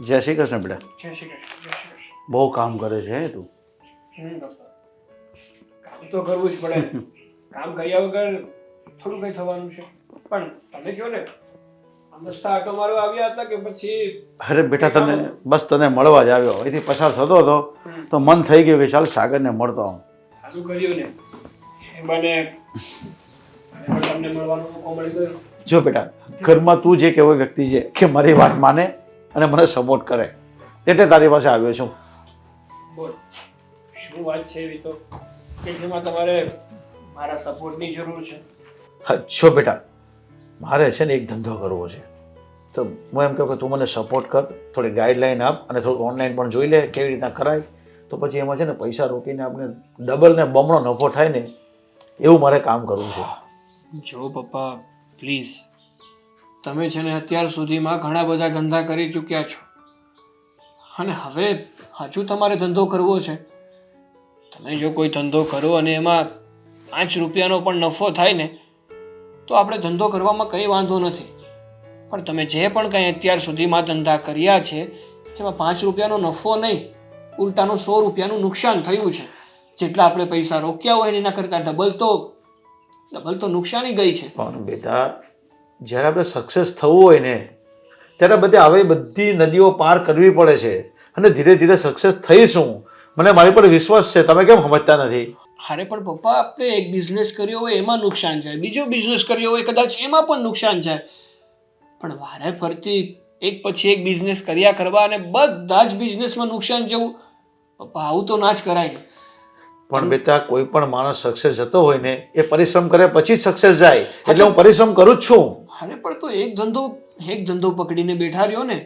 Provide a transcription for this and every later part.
જય શ્રી કૃષ્ણ બેટા. જય શ્રી કૃષ્ણ જય શ્રી કૃષ્ણ. બહુ કામ કરે છે હે તું. કામ તો કરવું જ પડે. કામ કર્યા વગર થોડું કંઈ થવાનું છે. પણ તમે કહો ને આવ્યા હતા કે પછી અરે બેટા તને બસ તને મળવા જ આવ્યો. અહીંથી પસાર થતો હતો તો મન થઈ ગયું કે ચાલ સાગરને મળતો આવું સારું કર્યું ને. મને તમને મળવાનો મોકો મળી ગયો. જો બેટા ઘરમાં તું જે એક એવો વ્યક્તિ છે કે મારી વાત માને અને મને સપોર્ટ કરે. એટલે તારી પાસે આવ્યો છું. બોલ. શું વાત છે એવી તો? કે જેમાં તમારે મારા સપોર્ટની જરૂર છે? હા જો બેટા. મારે છે ને એક ધંધો કરવો છે. તો હું એમ કહું કે તું મને સપોર્ટ કર થોડી ગાઈડલાઈન આપ અને થોડું ઓનલાઈન પણ જોઈ લે કેવી રીતના કરાય. તો પછી એમાં છે ને પૈસા રોકીને આપણે ડબલ ને બમણો નફો થાય ને એવું મારે કામ કરવું છે. જો પપ્પા પ્લીઝ તમે છે ને અત્યાર સુધીમાં ઘણા બધા ધંધા કરી ચૂક્યા છો. અને હવે હજુ તમારે ધંધો કરવો છે. તમે જો કોઈ ધંધો કરો અને એમાં પાંચ રૂપિયાનો પણ નફો થાય ને, તો આપણે ધંધો કરવામાં કંઈ વાંધો નથી. પણ તમે જે પણ કંઈ અત્યાર સુધીમાં ધંધા કર્યા છે, એમાં પાંચ રૂપિયાનો નફો નહીં, ઉલટાનું સો રૂપિયાનું નુકસાન થયું છે. જેટલા આપણે પૈસા રોક્યા હોય એના કરતાં ડબલ તો ડબલ તો નુકસાની ગઈ છે. પણ બેટા જ્યારે આપણે સક્સેસ થવું હોય ને, ત્યારે બધે આવી બધી નદીઓ પાર કરવી પડે છે અને ધીરે ધીરે સક્સેસ થઈશું. મને મારી પર વિશ્વાસ છે. તમે કેમ સમજતા નથી? અરે, પણ પપ્પા, આપણે એક બિઝનેસ કર્યો હોય એમાં નુકસાન જાય. બીજો બિઝનેસ કર્યો હોય કદાચ એમાં પણ નુકસાન જાય. પણ વારે ફરતી એક પછી એક બિઝનેસ કર્યા કરવા અને બધા જ બિઝનેસમાં નુકસાન જવું. પપ્પા, આવું તો ના જ કરાય પણ બેટા કોઈ પણ માણસ સક્સેસ જતો હોય ને એ પરિશ્રમ કરે પછી જ સક્સેસ જાય. એટલે હું પરિશ્રમ કરું જ છું. અરે પણ તો એક ધંધો એક ધંધો પકડીને બેઠા રહ્યો ને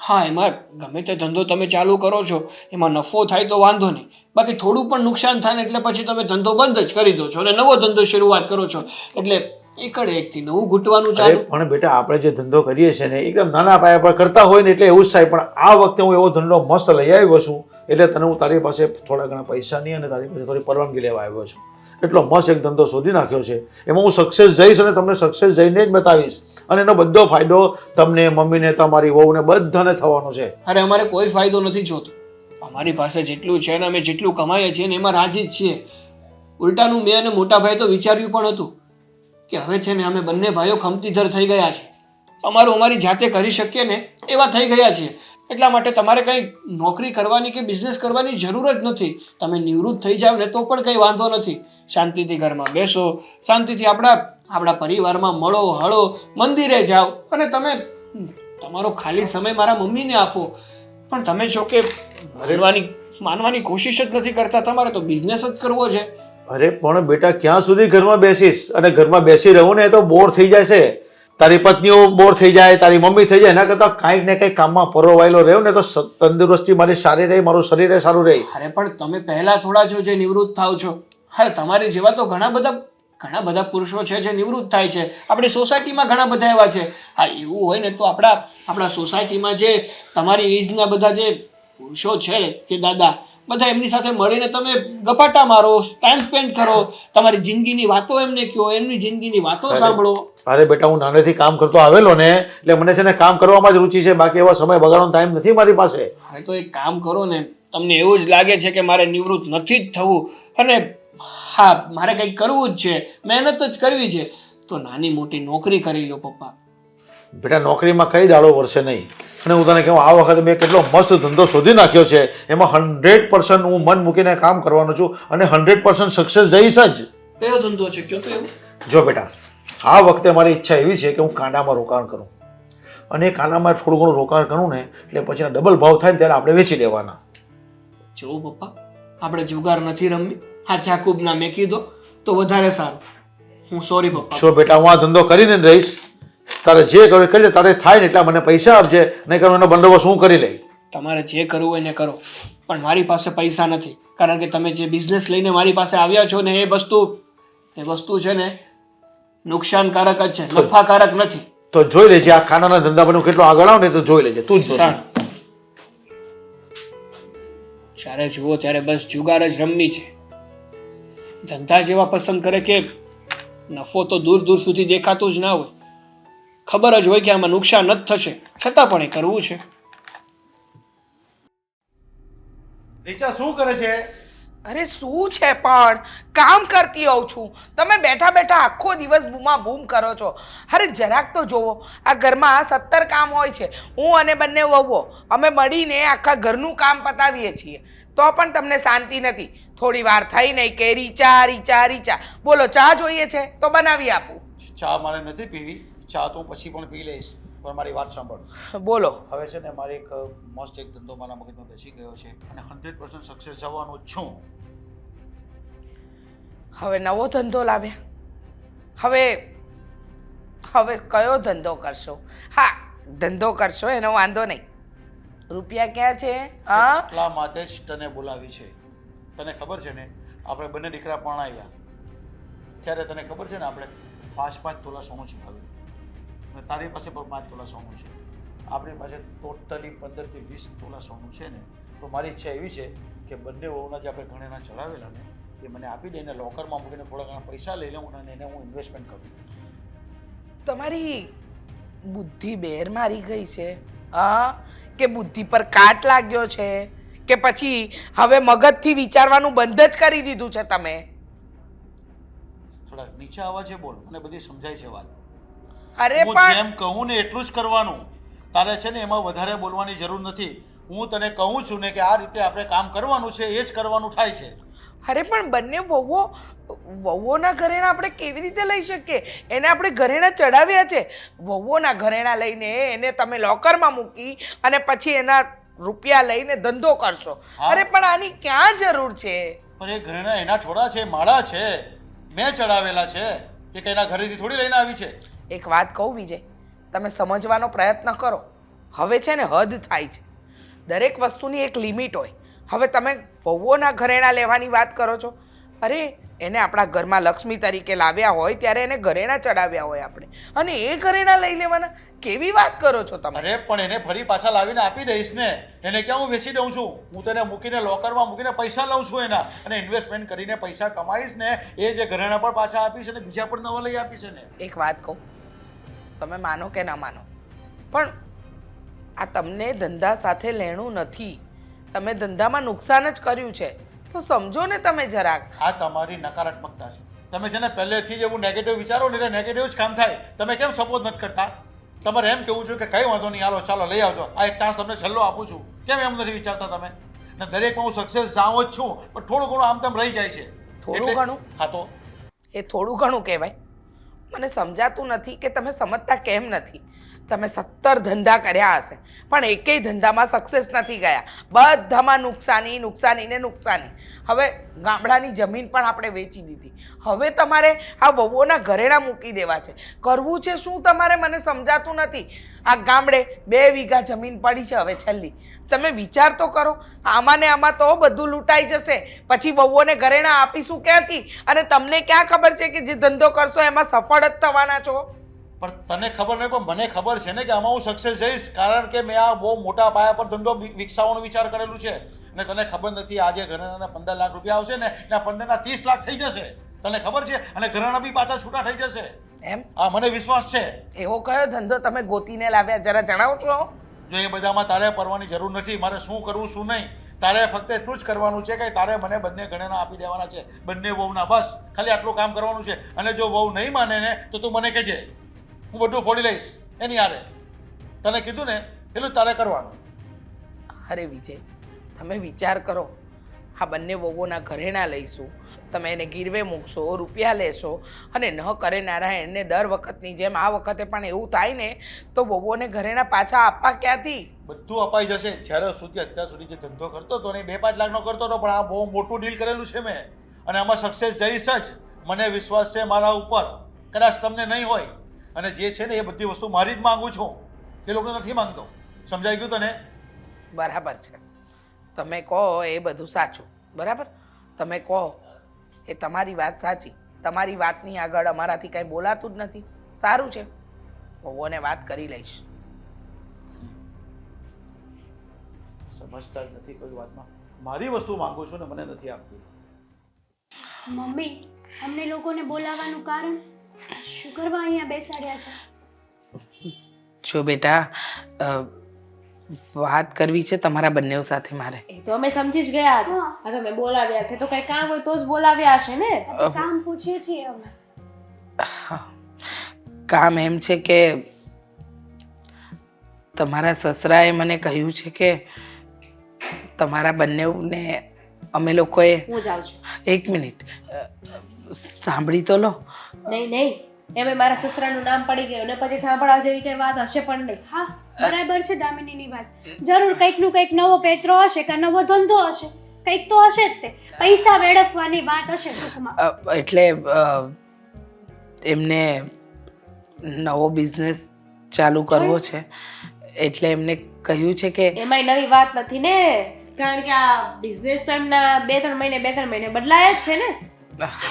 હા એમાં ગમે તે ધંધો તમે ચાલુ કરો છો એમાં નફો થાય તો વાંધો નહીં. બાકી થોડું પણ નુકસાન થાય ને એટલે પછી તમે ધંધો બંધ જ કરી દો છો અને નવો ધંધો શરૂઆત કરો છો. એટલે એકડે એકથી નવું ઘૂંટવાનું ચાલે. પણ બેટા આપણે જે ધંધો કરીએ છીએ ને એકદમ નાના પાયા પર કરતા હોય ને એટલે એવું જ થાય પણ આ વખતે હું એવો ધંધો મસ્ત લઈ આવ્યો છું એટલે તને હું તારી પાસે થોડા ઘણા પૈસાની અને તારી પાસે થોડી પરવાનગી લેવા આવ્યો છું. એટલો મસ્ત એક ધંધો શોધી નાખ્યો છે. એમાં હું સક્સેસ જઈશ અને તમને સક્સેસ જઈને જ બતાવીશ. અને એનો બધો ફાયદો તમને મમ્મીને તમારી વહુને બધાને થવાનો છે. અરે અમારે કોઈ ફાયદો નથી જોતો. અમારી પાસે જેટલું છે ને અમે જેટલું કમાઈએ છીએ ને એમાં રાજી જ છીએ. ઉલટાનું મેં અને મોટા ભાઈ તો વિચાર્યું પણ હતું. કે હવે છે ને અમે બંને ભાઈઓ ખમતીધર થઈ ગયા છે અમારું અમારી જાતે કરી શકીએ ને એવા થઈ ગયા છીએ. એટલા માટે તમારે કંઈ નોકરી કરવાની કે બિઝનેસ કરવાની જરૂર જ નથી. તમે નિવૃત્ત થઈ જાવ ને તો પણ કંઈ વાંધો નથી. શાંતિથી ઘરમાં બેસો, શાંતિથી આપણા આપણા પરિવારમાં મળો, હળો, મંદિરે જાઓ અને તમે તમારો ખાલી સમય મારા મમ્મીને આપો. પણ તમે જો કે માનવાની માનવાની કોશિશ જ નથી કરતા. તમારે તો બિઝનેસ જ કરવો છે. અરે, પણ બેટા, ક્યાં સુધી ઘરમાં બેસીશ? અને ઘરમાં બેસી રહું ને તો બોર થઈ જાય છે. તારી પત્નીઓ બોર થઈ જાય, તારી મમ્મી થઈ જાય, એના કરતાં કાંઈક ને કંઈક કામમાં પરોવાયેલો રહ્યો ને તો તંદુરસ્તી મારી સારી રહે, મારું શરીર સારું રહે. અરે, પણ તમે પહેલા થોડા છો જે નિવૃત્ત થાવ છો. અરે તમારી જેવા તો ઘણા બધા ઘણા બધા પુરુષો છે જે નિવૃત્ત થાય છે. આપણી સોસાયટીમાં ઘણા બધા એવા છે. હા, એવું હોય ને તો આપણા આપણા સોસાયટીમાં જે તમારી એજના બધા જે પુરુષો છે, કે દાદા બધા એમની સાથે મળીને તમે ગપાટા મારો ટાઈમ સ્પેન્ડ કરો તમારી જિંદગીની વાતો એમને કહો એમની જિંદગીની વાતો સાંભળો. અરે બેટા હું નાનેથી કામ કરતો આવેલો ને એટલે મને છે ને કામ કરવામાં જ રુચિ છે બાકી એવા સમય બગાડવાનો ટાઈમ નથી મારી પાસે. હવે તો એક કામ કરો ને તમને એવું જ લાગે છે કે મારે નિવૃત્ત નથી જ થવું અને હા મારે કંઈક કરવું જ છે મહેનત જ કરવી છે તો નાની મોટી નોકરી કરી લો પપ્પા. બેટા નોકરીમાં કઈ દાડો વર્ષે નહીં. અને હું તને કહું આ વખતે મેં કેટલો મસ્ત ધંધો શોધી નાખ્યો છે. એમાં હંડ્રેડ પર્સન્ટ હું મન મૂકીને કામ કરવાનો છું અને હંડ્રેડ પર્સન્ટ સક્સેસ જઈશ જ. કયો ધંધો છે? કયો તો એવું? જો બેટા આ વખતે મારી ઈચ્છા એવી છે કે હું કાંડામાં રોકાણ કરું. અને એ કાંડામાં થોડું ઘણું રોકાણ કરું ને એટલે પછી ડબલ ભાવ થાય ને ત્યારે આપણે વેચી લેવાના. જો પપ્પા આપણે જુગાર નથી રમવી. હા જાકુબના મેં કીધો તો વધારે સારું. હું સોરી પપ્પા. જો બેટા હું આ ધંધો કરીને રહીશ. તારે જે કરવું કરી લે તારે થાય ને એટલા મને પૈસા આપજે નહીં કરું એનો બંદોબસ્ત હું કરી લઈ તમારે જે કરવું હોય એને કરો પણ મારી પાસે પૈસા નથી. કારણ કે તમે જે બિઝનેસ લઈને મારી પાસે આવ્યા છો ને એ વસ્તુ એ વસ્તુ છે ને નુકસાનકારક જ છે નફાકારક નથી. તો જોઈ લેજે આ ખાનાના ધંધા પર હું કેટલો આગળ આવું ને તો જોઈ લેજે તું જ જોજે. જ્યારે જુઓ ત્યારે બસ જુગાર જ રમવી છે. ધંધા જેવા પસંદ કરે કે નફો તો દૂર દૂર સુધી દેખાતું જ ના હોય. ખબર જ હોય કે આમાં નુકસાન જ થશે. છતાં પણ એ કરવું છે. રીચા શું કરે છે? અરે શું છે પણ? કામ કરતી હોઉં છું. તમે બેઠા બેઠા આખો દિવસ બૂમા બૂમ કરો છો. અરે જરાક તો જોવો. આ ઘરમાં સત્તર કામ હોય છે. હું અને બંને વહુઓ અમે મળીને આખા ઘરનું કામ પતાવીએ છીએ. તો પણ તમને શાંતિ નથી. થોડી વાર થઈ નહીં કે રીચા રીચા રીચા. બોલો ચા જોઈએ છે? તો બનાવી આપું. ચા મારે નથી પીવી. ચા તો પછી પણ પી લઈશ પણ મારી વાત સાંભળ. બોલો. હવે છે ને મારે એક મસ્ત એક ધંધો મારા મગજમાં બેસી ગયો છે અને હંડ્રેડ પર્સન્ટ સક્સેસ જવાનો છું. હવે નવો ધંધો લાવ્યા હવે હવે કયો ધંધો કરશો? હા ધંધો કરશો એનો વાંધો નહીં. રૂપિયા ક્યાં છે? હા? એટલા માટે જ તને બોલાવી છે. તને ખબર છે ને આપણે બંને દીકરા પણ આવ્યા ત્યારે તને ખબર છે ને આપણે પાંચ પાંચ તોલા સોનું ચડાવ્યું અને તારી પાસે પણ પાંચ તોલા સોનું છે. આપણી પાસે ટોટલી પંદરથી વીસ તોલા સોનું છે ને. તો મારી ઈચ્છા એવી છે કે બંને વહુના જે આપણે ઘણેના ચડાવેલા ને તે મને આપી દઈને લોકરમાં મૂકીને થોડા ઘણા પૈસા લઈ લઉં અને એને હું ઇન્વેસ્ટમેન્ટ કરું. તમારી બુદ્ધિ બેર મારી ગઈ છે? હા? કે બુદ્ધિ પર કાટ લાગ્યો છે? કે પછી હવે મગજથી વિચારવાનું બંધ જ કરી દીધું છે તમે? થોડા નીચે અવાજે બોલ મને બધી સમજાય છે વાત. અરે હું પણ જેમ કહું ને એટલું જ કરવાનું. તારે છે ને એમાં વધારે બોલવાની જરૂર નથી. હું તને કહું છું ને કે આ રીતે આપણે કામ કરવાનું છે એ જ કરવાનું થાય છે. અરે પણ બંને વહુઓ વહુઓના ઘરેણા આપણે કેવી રીતે લઈ શકીએ? એને આપણે ઘરેણા ચડાવ્યા છે. વહુઓના ઘરેણા લઈને એને તમે લોકરમાં મૂકી અને પછી એના રૂપિયા લઈને ધંધો કરશો. અરે પણ આની ક્યાં જરૂર છે? પણ એ ઘરેણા એના થોડા છે માળા છે. મેં ચડાવેલા છે. એ કઈના ઘરેથી થોડી લઈને આવી છે? એક વાત કહું વિજય તમે સમજવાનો પ્રયત્ન કરો. હવે છે ને હદ થાય છે. દરેક વસ્તુની એક લિમિટ હોય. હવે તમે વહુઓના ઘરેણા લેવાની વાત કરો છો. અરે એને આપણા ઘરમાં લક્ષ્મી તરીકે લાવ્યા હોય ત્યારે એને ઘરેણા ચડાવ્યા હોય આપણે. અને એ ઘરેણા લઈ લેવાના. કેવી વાત કરો છો તમે? અરે પણ એને ફરી પાછા લાવીને આપી દઈશ ને. એને ક્યાં હું વેચી દઉં છું? હું તેને મૂકીને લોકરમાં મૂકીને પૈસા લઉં છું એના. અને ઇન્વેસ્ટમેન્ટ કરીને પૈસા કમાઈશ ને. એ જે ઘરેણા પણ પાછા આપીશ અને બીજા પણ નવા લઈ આપીશ ને. એક વાત કહું. તમે માનો કે ના માનો. પણ આ તમને ધંધા સાથે લેણું નથી. તમે ધંધામાં નુકસાન જ કર્યું છે. તો સમજો ને તમે જરાક. આ તમારી નકારાત્મકતા છે. તમે છે ને પહેલેથી જ એવું નેગેટિવ વિચારો ને એટલે નેગેટિવ જ કામ થાય. તમે કેમ સપોર્ટ નથી કરતા? તમારે એમ કેવું જોઈએ કે કઈ વાંધો નહીં હાલો ચાલો લઈ આવજો. આ એક ચાન્સ તમને છેલ્લો આપું છું. કેમ એમ નથી વિચારતા તમે? ને દરેકમાં હું સક્સેસ જાઉં જ છું પણ થોડું ઘણું આમ તેમ રહી જાય છે. થોડું ઘણું? હા તો? એ થોડું ઘણું કહેવાય. મને સમજાતું નથી કે તમે સમજતા કેમ નથી. તમે સત્તર ધંધા કર્યા હશે. પણ એકેય ધંધામાં સક્સેસ નથી ગયા. બધામાં નુકસાની નુકસાની ને નુકસાની. હવે ગામડાની જમીન પણ આપણે વેચી દીધી. હવે તમારે આ વહુઓના ઘરેણા મૂકી દેવા છે. કરવું છે શું તમારે? મને સમજાતું નથી. આ ગામડે બે વીઘા જમીન પડી છે હવે છેલ્લી. તમે વિચાર તો કરો. આમાં ને આમાં તો બધું લૂંટાઈ જશે. પછી વહુઓને ઘરેણા આપીશું ક્યાંથી? અને તમને ક્યાં ખબર છે કે જે ધંધો કરશો એમાં સફળ જ થવાના છો? પણ તને ખબર નહીં પણ મને ખબર છે ને કે આમાં હું સક્સેસ જઈશ કારણ કે મેં આ બહુ મોટા પાયા પર ધંધો વિકસાવવાનો વિચાર કરેલું છે. અને તને ખબર નથી આજે ઘરેણાના પંદર લાખ રૂપિયા આવશે ને એના પંદરના ત્રીસ લાખ થઈ જશે. તને ખબર છે? અને ઘરેણા બી પાછા છૂટા થઈ જશે. એમ? આ મને વિશ્વાસ છે. એવો કયો ધંધો તમે ગોતીને લાવ્યા? જરા છો. જો એ બધામાં તારે પરવાની જરૂર નથી મારે શું કરવું શું નહીં? તારે ફક્ત એટલું જ કરવાનું છે કે તારે મને બંને ઘરેણા આપી દેવાના છે. બંને વહુના બસ. ખાલી આટલું કામ કરવાનું છે. અને જો વહુ નહીં માને ને તો તું મને કહેજે. હું બધું ફોડી લઈશ એની આરે તને કીધું ને એટલું તારે કરવાનું. અરે વિજય તમે વિચાર કરો આ બંને વહુઓના ઘરેણા લઈશું. તમે એને ગીરવે મૂકશો રૂપિયા લેશો અને ન કરે નારાયણને દર વખતની જેમ આ વખતે પણ એવું થાય ને તો વહુઓને ઘરેણા પાછા આપવા ક્યાંથી? બધું અપાઈ જશે. જ્યારે સુધી અત્યાર સુધી જે ધંધો કરતો હતો ને બે પાંચ લાખનો કરતો હતો પણ આ બહુ મોટું ડીલ કરેલું છે મેં. અને આમાં સક્સેસ જઈશ જ. મને વિશ્વાસ છે મારા ઉપર. કદાચ તમને નહીં હોય અને જે છે ને એ બધી વસ્તુ મારી જ માંગુ છું. એ લોકો નથી માંગતો. સમજાઈ ગયું તને? બરાબર છે. તમે કહો એ બધું સાચું. બરાબર? તમે કહો. એ તમારી વાત સાચી. તમારી વાતની આગળ અમારાથી કંઈ બોલાતું જ નથી. સારું છે. વહુઓને વાત કરી લઈશ. સમજતા જ નથી કોઈ વાતમાં. મારી વસ્તુ માંગુ છું ને મને નથી આપતી. મમ્મી અમને લોકોને બોલાવવાનું કારણ? શું કરવા અહીંયા બેસાડ્યા છે. જો બેટા વાત કરવી છે તમારા બંને સાથે મારે. એ તો અમે સમજી જ ગયા. હતા તમે બોલાવ્યા છે. તો કઈ કામ હોય તો જ બોલાવ્યા છે ને? કામ પૂછીએ છીએ અમે. કામ એમ છે કે તમારા સસરાએ મને કહ્યું છે કે તમારા બંનેને અમે લોકોએ હું જાઉં છું. એક મિનિટ સાંભળી તો લો. નહીં નહીં. એમે મારા સસરાનું નામ પડી ગયું ને પછી સાંભળવા જેવી કઈ વાત હશે પણ નહીં. હા બરાબર છે દામિનીની વાત. જરૂર કંઈકનું કંઈક નવો પેત્રો હશે કે નવો ધંધો હશે કંઈક તો હશે જ તે. પૈસા વેડફવાની વાત હશે ટૂંકમાં. એટલે એમને નવો બિઝનેસ ચાલુ કરવો છે. એટલે એમને કહ્યું છે કે એમાંય નવી વાત નથી ને. કારણ કે આ બિઝનેસ તો એમના બે ત્રણ મહિને બે ત્રણ મહિને બદલાય જ છે ને.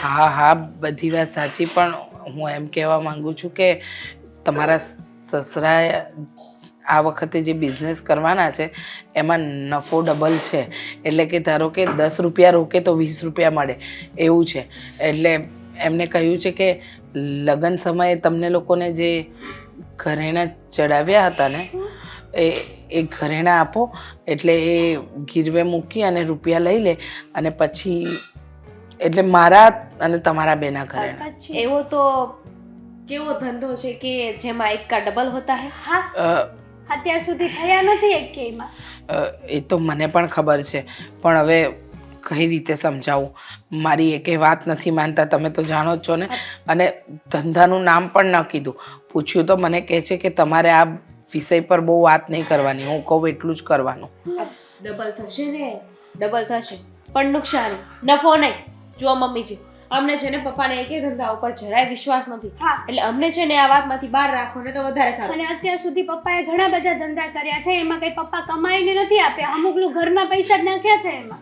હા હા બધી વાત સાચી પણ હું એમ કહેવા માંગુ છું કે તમારા સસરા આ વખતે જે બિઝનેસ કરવાના છે, એમાં નફો ડબલ છે. એટલે કે ધારો કે દસ રૂપિયા રોકે તો વીસ રૂપિયા મળે. એવું છે. એટલે એમને કહ્યું છે કે લગ્ન સમયે તમને લોકોને જે ઘરેણા ચડાવ્યા હતા ને, એ એ ઘરેણા આપો. એટલે એ ગીરવે મૂકી અને રૂપિયા લઈ લે અને પછી એટલે મારા અને તમારા બેના ઘરેણા એવો તો કેવો ધંધો છે કે જેમાં એક કા ડબલ હોતા હે? હા. અ, અત્યાર સુધી થયા નથી એક કેમાં અ, એ તો મને પણ ખબર છે. પણ હવે કઈ રીતે સમજાવું? મારી એકે વાત નથી માનતા તમે તો જાણો જ છો ને. અને ધંધાનું નામ પણ ન કીધું. પૂછ્યું તો મને કહે છે કે તમારે આ વિષય પર બહુ વાત નહીં કરવાની. હું કહું એટલું જ કરવાનું. ડબલ થશે ને? ડબલ થશે. પણ નુકસાન નફો નહીં. જુઓ મમ્મીજી અમને છે ને પપ્પાને એકે ધંધા ઉપર જરાય વિશ્વાસ નથી. એટલે અમને છે ને આ વાતમાંથી બહાર રાખો ને તો વધારે સારું. અને અત્યાર સુધી પપ્પાએ ઘણા બધા ધંધા કર્યા છે એમાં કઈ પપ્પા કમાઈને નથી આપ્યા અમુકલું ઘરના પૈસા જ નાખ્યા છે એમાં.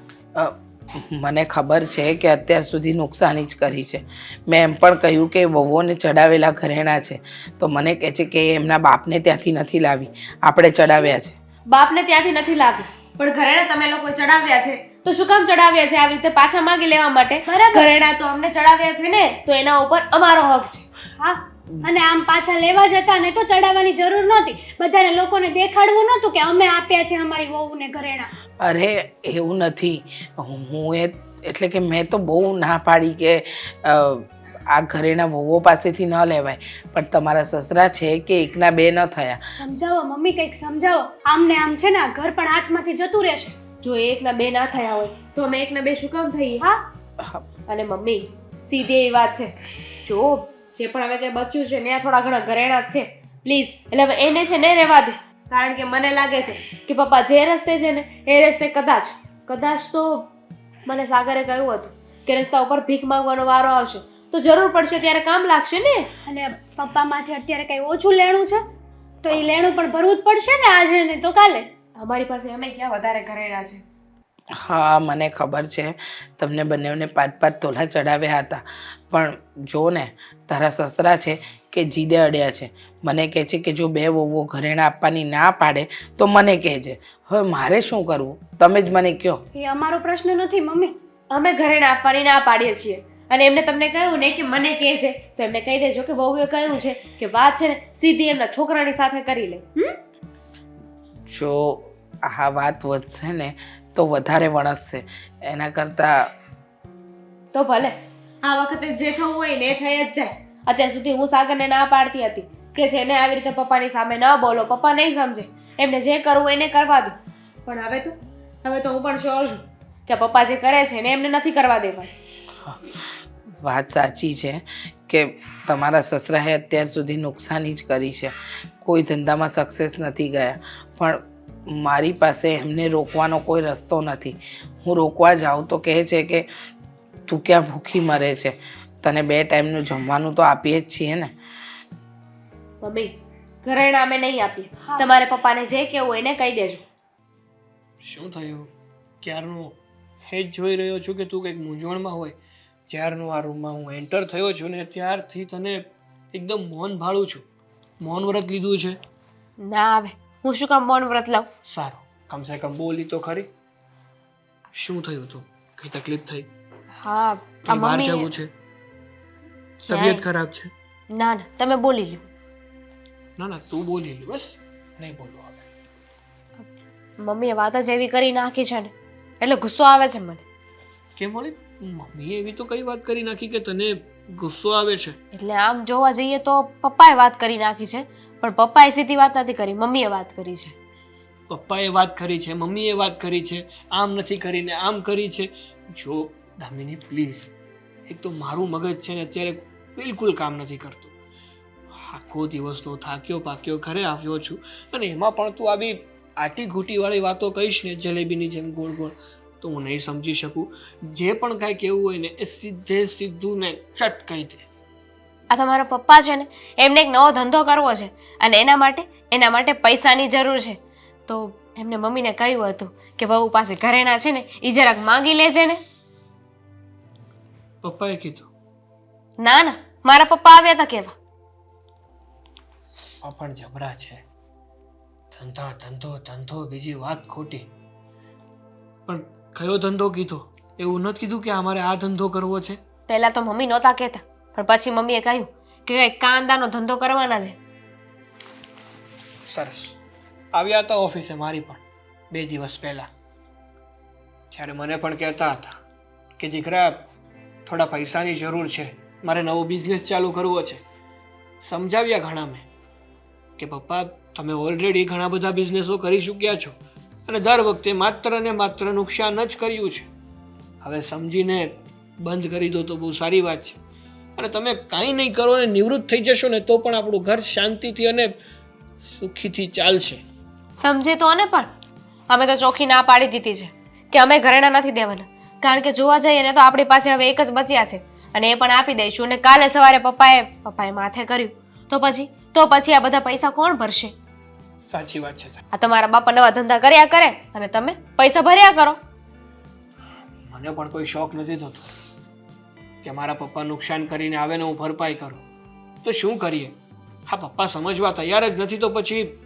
મને ખબર છે કે અત્યાર સુધી નુકસાની જ કરી છે. મેં એમ પણ કહ્યું કે વહુઓને ચડાવેલા ઘરેણા છે. તો મને કહે છે કે એમના બાપને ત્યાંથી નથી લાવી. આપણે ચડાવ્યા છે. બાપને ત્યાંથી નથી લાવી. પણ ઘરેણા તમે લોકો ચડાવ્યા છે. તો શું કામ ચડાવ્યા છે આવી રીતે પાછા માંગી લેવા માટે? ઘરેણા તો અમને ચડાવ્યા છે ને તો એના ઉપર અમારો હક છે. હા અને આમ પાછા લેવા જતા ને તો ચડાવવાની જરૂર નહોતી. બધાને લોકોને દેખાડવું નહોતું કે અમે આપ્યા છે અમારી વહુને ઘરેણા. અરે એવું નથી. હું એ એટલે કે મેં તો બહુ ના પાડી કે આ ઘરેણા વહુઓ પાસેથી ન લેવાય. પણ તમારા સસરા છે કે એકના બે ન થયા? સમજાવો મમ્મી કંઈક સમજાવો. આમ ને આમ છે ને આ ઘર પણ હાથમાંથી જતું રહેશે. જો એકના બે ના થયા હોય તો અમે એકના બે શું કામ થઈ હા. અને મમ્મી સીધી એવી વાત છે. જો જે પણ હવે કંઈ બચ્યું છે ને થોડા ઘણા ઘરેણા છે. પ્લીઝ એટલે હવે એને છે ને રહેવા દે. કારણ કે મને લાગે છે કે પપ્પા જે રસ્તે છે ને એ રસ્તે કદાચ કદાચ તો મને સાગરે કહ્યું હતું કે રસ્તા ઉપર ભીખ માંગવાનો વારો આવશે. તો જરૂર પડશે ત્યારે કામ લાગશે ને? અને પપ્પામાંથી અત્યારે કંઈ ઓછું લેણું છે? તો એ લેણું પણ ભરવું જ પડશે ને આજે ને તો કાલે? અમારી પાસે અમે ક્યાં વધારે ઘરેણા છે? હા મને ખબર છે. તમને બંનેઓને પાંચ પાંચ તોલા ચડાવ્યા હતા. પણ જો ને તારા સસરા છે કે જીદે અડ્યા છે મને કહે છે કે જો બે વહુઓ ઘરેણા આપવાની ના પાડે તો મને કહેજે. હવે મારે શું કરવું? તમે જ મને કહો. એ અમારો પ્રશ્ન નથી મમ્મી. અમે ઘરેણા આપવાની ના પાડીએ છીએ. અને એમને તમને કહ્યું ને કે મને કહેજે. તો એમને કહી દેજો કે વહુએ કહ્યું છે કે વાત છે ને સીધી એમના છોકરાની સાથે કરી લે. જો આ વાત વધશે ને તો વધારે વણસશે. એના કરતાં તો ભલે આ વખતે જે થવું હોય ને એ થઈ જ જાય. અત્યાર સુધી હું સાગરને ના પાડતી હતી કે જેને આવી રીતે પપ્પાની સામે ન બોલો પપ્પા નહીં સમજે. એમને જે કરવું એને કરવા દો. પણ હવે તો હવે તો હું પણ શ્યોર છું કે પપ્પા જે કરે છે ને એમને નથી કરવા દેવા. વાત સાચી છે કે તમારા સસરાએ અત્યાર સુધી નુકસાની જ કરી છે. કોઈ ધંધામાં સક્સેસ નથી ગયા. પણ મારી પાસે એમને રોકવાનો કોઈ રસ્તો નથી. હું રોકવા જાઉં તો કહે છે કે તું ક્યાં ભૂખી મરે છે? તને બે ટાઈમનું જમવાનું તો આપીએ જ છીએ ને. મમ્મી ઘરેણા અમે નહીં આપીએ. તમારે પપ્પાને જે કહેવું હોય એને કહી દેજો. શું થયું? ક્યારનું એ જ જોઈ રહ્યો છું કે તું કંઈક મૂંઝવણમાં હોય. જ્યારનું આ રૂમમાં હું એન્ટર થયો છું ને ત્યારથી તને એકદમ મૌન ભાળું છું. મૌન વ્રત લીધું છે. ના આવે. હું શું કામ મૌન વ્રત લઉં સારું. કમસે કમ બોલી તો ખરી. શું થયું તું? કઈ તકલીફ થઈ? હા આ બહાર મમ્મી જવું છે? તબિયત ખરાબ છે? ના ના તમે બોલી લ્યો. ના ના તું બોલી લે બસ. નહીં બોલવું હવે. મમ્મીએ વાત જ એવી કરી નાખી છે ને એટલે ગુસ્સો આવે છે મને. કેમ બોલી મમ્મીએ એવી તો કઈ વાત કરી નાખી કે તને ગુસ્સો આવે છે? એટલે આમ જોવા જઈએ તો પપ્પાએ વાત કરી નાખી છે. પણ પપ્પાએ સીધી વાત નથી કરી, મમ્મીએ વાત કરી છે. પપ્પાએ વાત કરી છે, મમ્મીએ વાત કરી છે, આમ નથી કરીને આમ કરી છે. જો, દામિની, પ્લીઝ, એક તો મારું મગજ છે ને અત્યારે બિલકુલ કામ નથી કરતું. આખો દિવસનો થાક્યો પાક્યો ઘરે આવ્યો છું અને એમાં પણ તું આવી આટી ઘૂંટીવાળી વાતો કહીશ ને જલેબીની જેમ ગોળ ગોળ, તો હું નહીં સમજી શકું. જે પણ કાંઈ કહેવું હોય ને, એ સીધે સીધું ને ચટ કહી દે. આ તમારા પપ્પા છે ને એમને એક નવો ધંધો કરવો છે અને એના માટે એના માટે પૈસાની જરૂર છે. તો એમને મમ્મીને કહ્યું હતું કે વહુ પાસે ઘરેણા છે ને એ જરાક માંગી લેજે ને. પપ્પાએ કીધું. ના ના મારા પપ્પા આવ્યા હતા કેવા. આ પણ જબરા છે. ધંધા ધંધો ધંધો બીજી વાત ખોટી. પણ કયો ધંધો કીધો? એવું નથી કીધું કે અમારે આ ધંધો કરવો છે? પહેલા તો મમ્મી નહોતા કહેતા. પણ પછી મમ્મીએ કહ્યું કે કંઈક કાંદાનો ધંધો કરવાના છે. સરસ. આવ્યા હતા ઓફિસે મારી પણ, બે દિવસ પહેલા. જ્યારે મને પણ કહેતા હતા કે, દીકરા, થોડા પૈસાની જરૂર છે. મારે નવો બિઝનેસ ચાલુ કરવો છે. સમજાવ્યા ઘણા મેં કે, પપ્પા, તમે ઓલરેડી ઘણા બધા બિઝનેસો કરી ચૂક્યા છો અને દર વખતે માત્ર ને માત્ર નુકસાન જ કર્યું છે. હવે સમજીને બંધ કરી દો તો બહુ સારી વાત છે. અને તમે કાંઈ નહીં કરો અને નિવૃત્ત થઈ જશો ને તો પણ આપણું ઘર શાંતિથી અને સુખીથી ચાલશે. સમજે તો ને પણ. અમે તો ચોખ્ખી ના પાડી દીધી છે કે અમે ઘરેણા નથી દેવાના. કારણ કે જોવા જઈએ ને તો આપણી પાસે હવે એક જ બચ્યા છે. અને એ પણ આપી દઈશું અને કાલે સવારે પપ્પાએ પપ્પાએ માથે કર્યું. તો પછી? તો પછી આ બધા પૈસા કોણ ભરશે? સાચી વાત છે આ તમારા બાપા નવા ધંધા કર્યા કરે અને તમે પૈસા ભર્યા કરો. મને પણ કોઈ શોખ નથી થતો. કે મારા પપ્પા નુકસાન કરીને આવે ને હું ભરપાઈ કરું. તો શું કરીએ? હા, પપ્પા સમજવા તૈયાર જ નથી તો પછી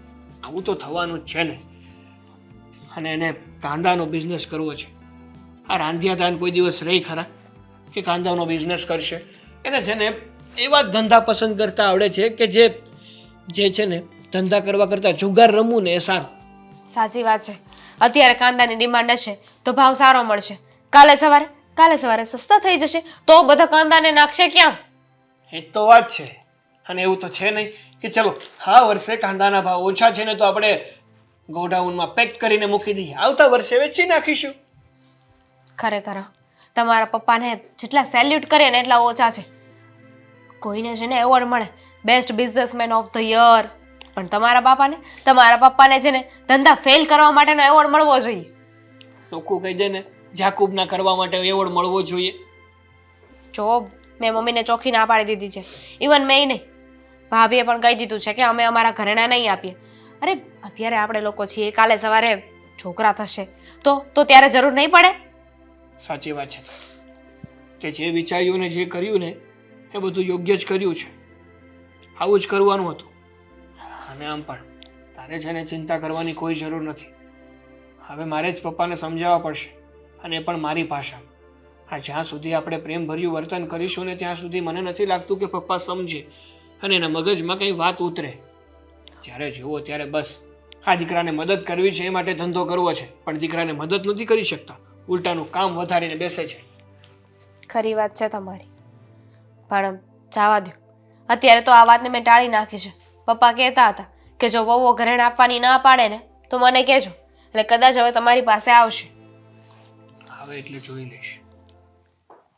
આવું તો થવાનું જ છે ને. અને એને કાંદાનો બિઝનેસ કરવો છે. આ રાંધિયા દાન કોઈ દિવસ રહી ખરા? કે કાંદાનો બિઝનેસ કરશે? એને છે ને એવા ધંધા પસંદ કરતા આવડે છે કે જે જે છે ને ધંધા કરવા કરતાં જુગાર રમવું ને એ સારું. સાચી વાત છે. અત્યારે કાંદાની ડિમાન્ડ હશે તો ભાવ સારો મળશે. કાલે સવારે કાલે સવારે સસ્તા થઈ જશે તો બધા કાંદાને નાખશે ક્યાં? એ તો વાત છે. અને એવું તો છે નહીં કે ચલો હા વર્ષે કાંદાના ભાવ ઓછા છે ને તો આપણે ગોડાઉનમાં પેક કરીને મૂકી દઈએ. આવતા વર્ષે વેચી નાખીશું. ખરેખર. તમારા પપ્પાને જેટલા સેલ્યુટ કરે ને એટલા ઓછા છે. કોઈને છે ને એવોર્ડ મળે. Best businessman of the year પણ તમારા બાપાને તમારા પપ્પાને છે ને ધંધા ફેલ કરવા માટેનો એવોર્ડ મળવો જોઈએ. સોખું કહી દે ને. જાકુબના કરવા માટે એવોર્ડ મળવો જોઈએ. જોબ મેં મમ્મીને ચોખ્ખી ના પાડી દીધી છે. ઇવન મેં નહીં. ભાભીએ પણ કહી દીધું છે કે અમે અમારા ઘરેણા નહીં આપીએ. અરે અત્યારે આપણે લોકો છીએ કાલે સવારે છોકરા થશે. તો તો ત્યારે જરૂર નહીં પડે? સાચી વાત છે. કે જે વિચાર્યું ને જે કર્યું ને એ બધું યોગ્ય જ કર્યું છે. આવું જ કરવાનું હતું. અને આમ પણ તારે છે ને ચિંતા કરવાની કોઈ જરૂર નથી. હવે મારે જ પપ્પાને સમજાવવા પડશે. અને પણ મારી ભાષા. હા જ્યાં સુધી આપણે પ્રેમભર્યું વર્તન કરીશું ને ત્યાં સુધી મને નથી લાગતું કે પપ્પા સમજે અને એના મગજમાં કંઈ વાત ઉતરે. જ્યારે જુઓ ત્યારે બસ. આ દીકરાને મદદ કરવી છે એ માટે ધંધો કરવો છે, પણ દીકરાને મદદ નથી કરી શકતા. ઉલટાનું કામ વધારીને બેસે છે. ખરી વાત છે તમારી. પણ જવા દો. અત્યારે તો આ વાતને મેં ટાળી નાખી છે. પપ્પા કહેતા હતા કે જો વહુઓ ઘરેણ આપવાની ના પાડે ને, તો મને કહેજો. એટલે કદાચ હવે તમારી પાસે આવશે. હવે એટલે જોઈ લઈશ.